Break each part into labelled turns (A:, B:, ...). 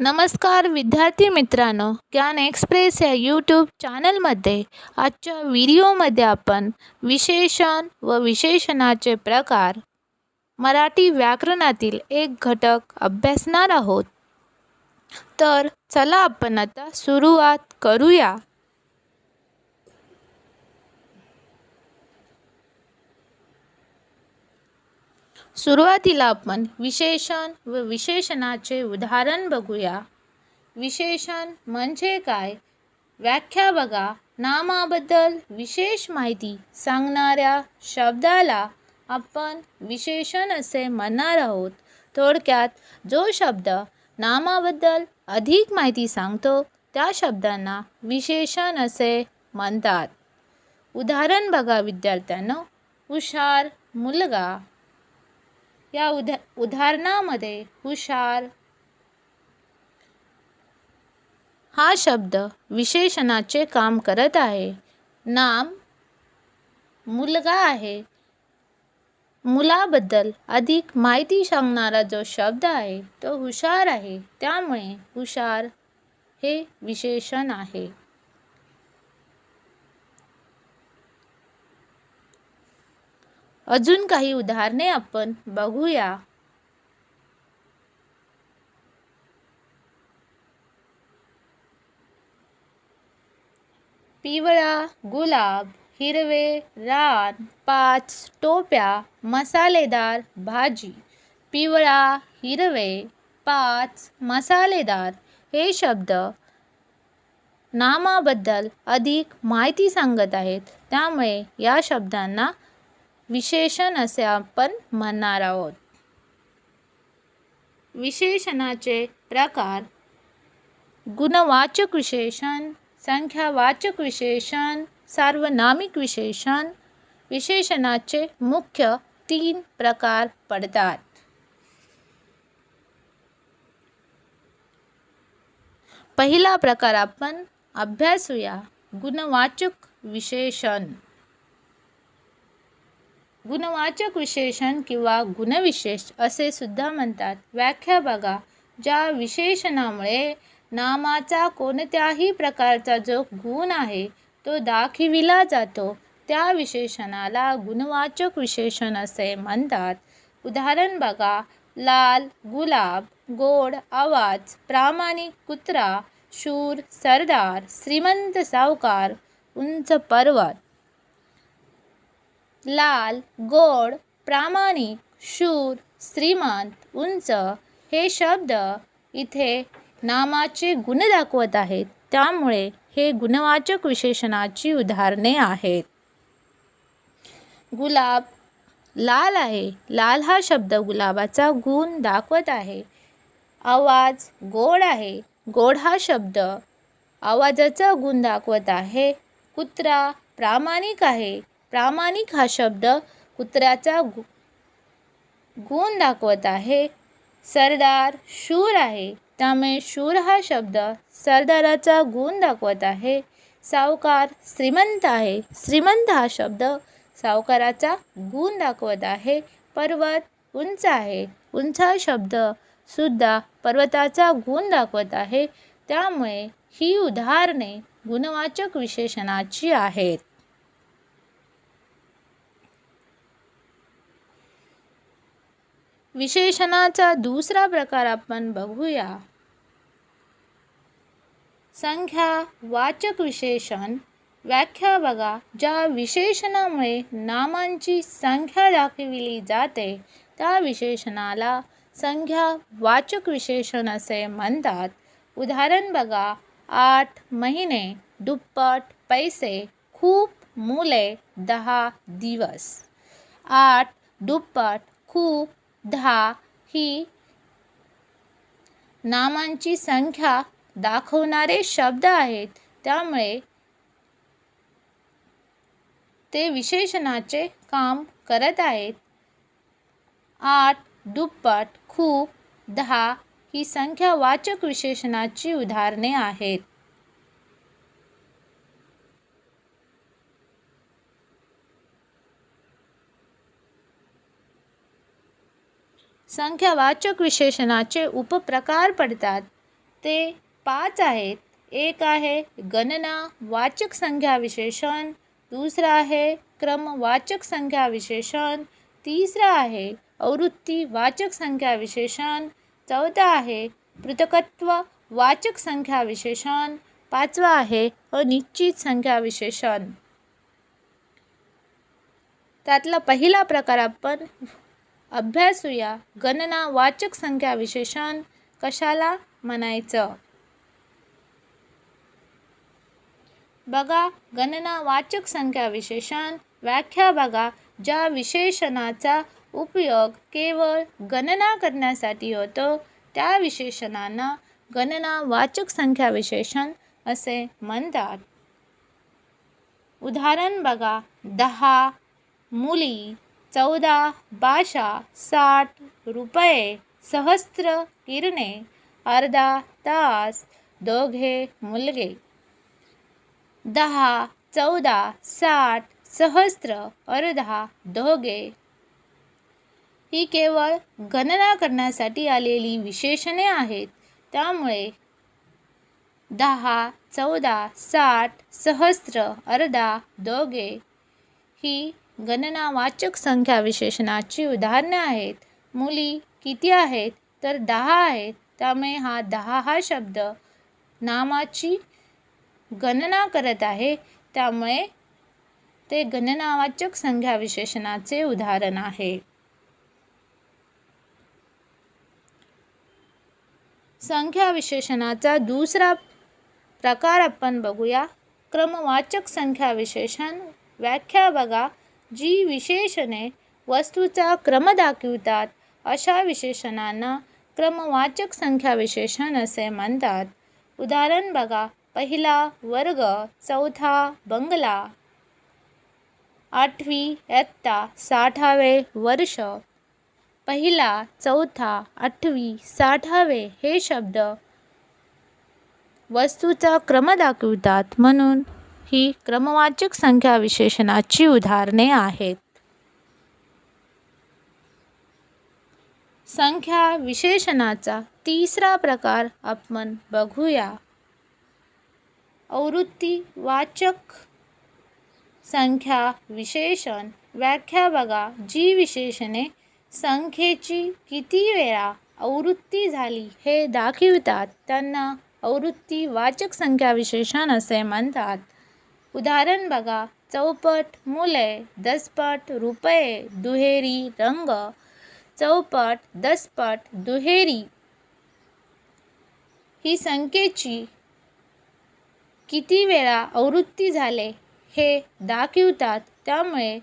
A: नमस्कार विद्यार्थी मित्रांनो ज्ञान एक्सप्रेस या यूट्यूब चॅनलमध्ये आजच्या व्हिडिओमध्ये आपण विशेषण व विशेषणाचे प्रकार मराठी व्याकरणातील एक घटक अभ्यासणार आहोत. तर चला आपण आता सुरुवात करूया. सुरुवातीला आपण विशेषण व विशेषणाचे उदाहरण बघूया. विशेषण म्हणजे काय? व्याख्या बघा. नामाबद्दल विशेष माहिती सांगणाऱ्या शब्दाला आपण विशेषण असे म्हणणार आहोत. थोडक्यात जो शब्द नामाबद्दल अधिक माहिती सांगतो त्या शब्दांना विशेषण असे म्हणतात. उदाहरण बघा विद्यार्थ्यांनो. हुशार मुलगा. या उदा उदाहरणामध्ये हुशार. हा शब्द विशेषणाचे काम करत आहे. नाम मुलगा आहे. मुलाबद्दल अधिक माहिती सांगणारा जो शब्द आहे तो हुशार आहे. त्यामुळे हुशार हे विशेषण आहे. अजून काही उदाहरणे आपण बघूया. पिवळा गुलाब हिरवे रान पाच टोप्या मसालेदार भाजी. पिवळा हिरवे पाच मसालेदार. हे शब्द नामाबद्दल अधिक माहिती सांगत आहेत. त्यामुळे या शब्दांना विशेषण असे आपण म्हणणार आहोत. विशेषणाचे प्रकार. गुणवाचक विशेषण संख्यावाचक विशेषण सार्वनामिक विशेषण विशेषणाचे मुख्य तीन प्रकार पडतात. पहिला प्रकार आपण अभ्यासूया गुणवाचक विशेषण. गुणवाचक विशेषण किंवा गुणविशेष असे सुद्धा म्हणतात. व्याख्या बघा. ज्या विशेषणामुळे नामाचा कोणत्याही प्रकारचा जो गुण आहे तो दाखविला जातो त्या विशेषणाला गुणवाचक विशेषण असे म्हणतात. उदाहरण बघा. लाल गुलाब गोड आवाज प्रामाणिक कुत्रा शूर सरदार श्रीमंत सावकार उंच पर्वत. लाल गोड प्रामाणिक शूर श्रीमंत उंच हे शब्द इथे नामाचे गुण दाखवत आहेत. त्यामुळे हे गुणवाचक विशेषणाची उदाहरणे आहेत. गुलाब लाल आहे. लाल हा शब्द गुलाबाचा गुण दाखवत आहे. आवाज गोड आहे. गोड हा शब्द आवाजाचा गुण दाखवत आहे. कुत्रा प्रामाणिक आहे. प्रामाणिक हा शब्द कुत्र्याचा गु गुण दाखवत आहे. सरदार शूर आहे. त्यामुळे शूर हा शब्द सरदाराचा गुण दाखवत आहे. सावकार श्रीमंत आहे. श्रीमंत हा शब्द सावकाराचा गुण दाखवत आहे. पर्वत उंच आहे. उंच हा शब्द सुद्धा पर्वताचा गुण दाखवत आहे. त्यामुळे ही उदाहरणे गुणवाचक विशेषणाची आहेत. विशेषणाचा दुसरा प्रकार आपण बघूया. संख्या वाचक विशेषण. व्याख्या बघा ज्या विशेषणामुळे नामांची संख्या दाखविली जाते त्या विशेषणाला संख्या वाचक विशेषण असे म्हणतात. उदाहरण बघा आठ महिने दुप्पट पैसे खूप मुले दहा दिवस. आठ दुप्पट खूप दहा ही नामांची संख्या दाखवणारे शब्द आहेत. त्यामुळे ते विशेषणाचे काम करत आहेत. आठ दुप्पट खूप दहा ही संख्या वाचक विशेषणाची उदाहरणे आहेत. संख्यावाचक विशेषणाचे उपप्रकार पडतात. ते पाच आहेत. एक आहे गणना वाचक संख्या विशेषण. दुसरं आहे क्रमवाचक संख्या विशेषण. तिसरा आहे आवृत्ती वाचक संख्या विशेषण. चौथा आहे पृथकत्व वाचक संख्या विशेषण. पाचवा आहे अनिश्चित संख्या विशेषण. त्यातला पहिला प्रकार आपण अभ्यासूया. गणना वाचक संख्या विशेषण कशाला म्हणायचं? बघा गणना वाचक संख्या विशेषण व्याख्या बघा ज्या विशेषणाचा उपयोग केवळ गणना करण्यासाठी होतो त्या विशेषणांना गणना वाचक संख्या विशेषण असे म्हणतात. उदाहरण बघा दहा मुली चौदा बाशा साठ रुपये सहस्त्र किरणे अर्धा तास दोघे मुलगे. दहा चौदा साठ सहस्त्र अर्धा दोघे. ही केवळ गणना करण्यासाठी आलेली विशेषणे आहेत. त्यामुळे दहा चौदा साठ सहस्त्र अर्धा दोघे ही गणनावाचक संख्या विशेषणाची उदाहरणे आहेत. मुली किती आहेत? तर दहा आहेत. त्यामुळे हा दहा हा शब्द नामाची गणना करत आहे. त्यामुळे ते गणनावाचक संख्या विशेषणाचे उदाहरण आहे. संख्या विशेषणाचा दुसरा प्रकार आपण बघूया. क्रमवाचक संख्या विशेषण व्याख्या बघा. जी विशेषणे वस्तूचा क्रम दाखवितात अशा विशेषणांना क्रमवाचक संख्या विशेषण असे म्हणतात. उदाहरण बघा पहिला वर्ग चौथा बंगला आठवी इयत्ता साठावे वर्ष पहिला चौथा आठवी साठावे हे शब्द वस्तूचा क्रम दाखवितात म्हणून ही क्रमवाचक संख्या विशेषणाची उदाहरणे आहेत. संख्या विशेषणाचा तिसरा प्रकार आपण बघूया. आवृत्ती वाचक संख्या विशेषण व्याख्या बघा जी विशेषणे संख्येची किती वेळा आवृत्ती झाली हे दाखवितात. त्यांना आवृत्ती वाचक संख्या विशेषण असे म्हणतात. उदाहरण बघा. चौपट मुले दसपट रुपये दुहेरी रंग. चौपट दसपट दुहेरी. ही संख्येची किती वेळा आवृत्ती झाले हे दाखवितात. त्यामुळे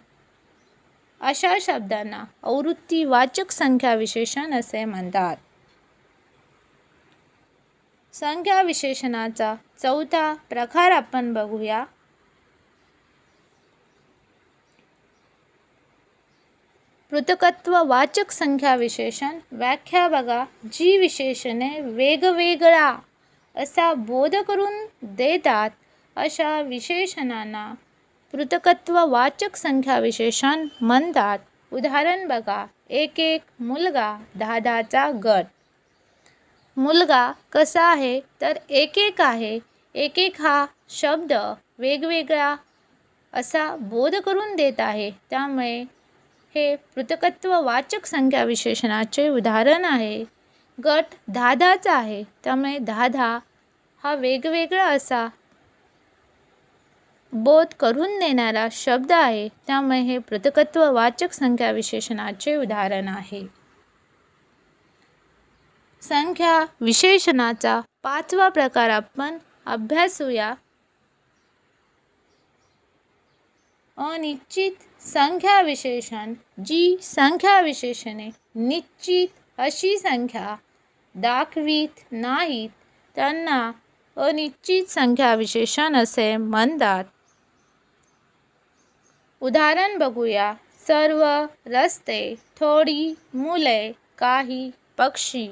A: अशा शब्दांना आवृत्ती वाचक संख्या विशेषण असे म्हणतात. संख्या विशेषणाचा चौथा प्रकार आपण बघूया. पृथकत्व वाचक संख्या विशेषण व्याख्या बघा. जी विशेषणे वेगवेगळा असा बोध करून देतात अशा विशेषणांना पृथकत्व वाचक संख्या विशेषण म्हणतात. उदाहरण बघा. एक एक मुलगा दादाचा गट. मुलगा कसा आहे? तर एक एक आहे. एक एक हा शब्द वेगवेगळा असा बोध करून देत आहे. त्यामुळे हे पृथकत्व वाचक संख्या विशेषणाचे उदाहरण आहे. गट दहा दहाचा आहे. त्यामुळे दहा दहा हा वेगवेगळा असा बोध करून देणारा शब्द आहे. त्यामुळे हे पृथकत्व वाचक संख्या विशेषणाचे उदाहरण आहे. संख्या विशेषणाचा पाचवा प्रकार आपण अभ्यासूया. अनिश्चित संख्या विशेषण जी संख्या विशेषणे निश्चित अशी संख्या दाखवीत नाहीत त्यांना अनिश्चित संख्या विशेषण असे म्हणतात. उदाहरण बघूया. सर्व रस्ते थोडी मुले काही पक्षी.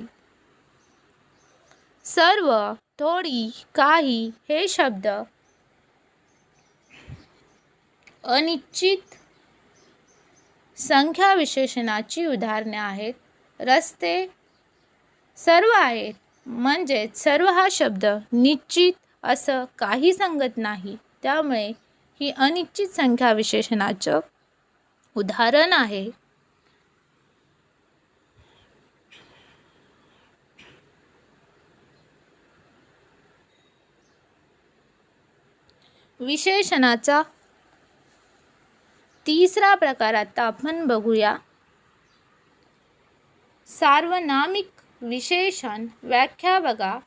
A: सर्व थोडी काही हे शब्द अनिश्चित संख्या विशेषणाची उदाहरणे आहेत. रस्ते सर्व आहेत. म्हणजेच सर्व हा शब्द निश्चित असं काही सांगत नाही. त्यामुळे ही अनिश्चित संख्या विशेषणाचं उदाहरण आहे. विशेषणाचा तिसरा प्रकार आता आपण बघूया. सार्वनामिक विशेषण व्याख्या बघा.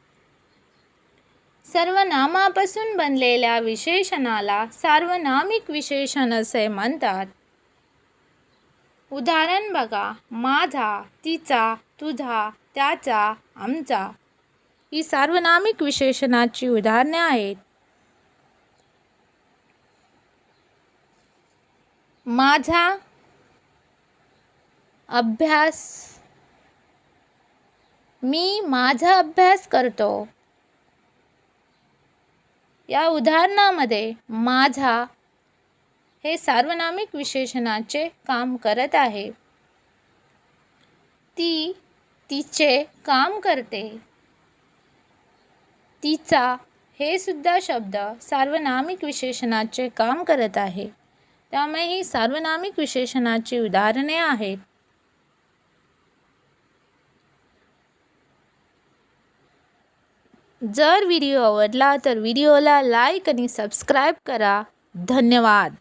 A: सर्वनामापासून बनलेल्या विशेषणाला सार्वनामिक विशेषण असे म्हणतात. उदाहरण बघा. माझा तिचा तुझा त्याचा आमचा. ही सार्वनामिक विशेषणाची उदाहरणे आहेत. माझा अभ्यास मी माझा अभ्यास करतो. या उदाहरणामध्ये माझा हे सार्वनामिक विशेषणाचे काम करत आहे. ती तिचे काम करते. तिचा हे सुद्धा शब्द सार्वनामिक विशेषणाचे काम करत आहे. त्यामुळे ही सार्वनामिक विशेषणाची उदाहरणे आहेत. जर व्हिडिओ आवडला तर व्हिडिओला लाईक आणि सबस्क्राईब करा. धन्यवाद.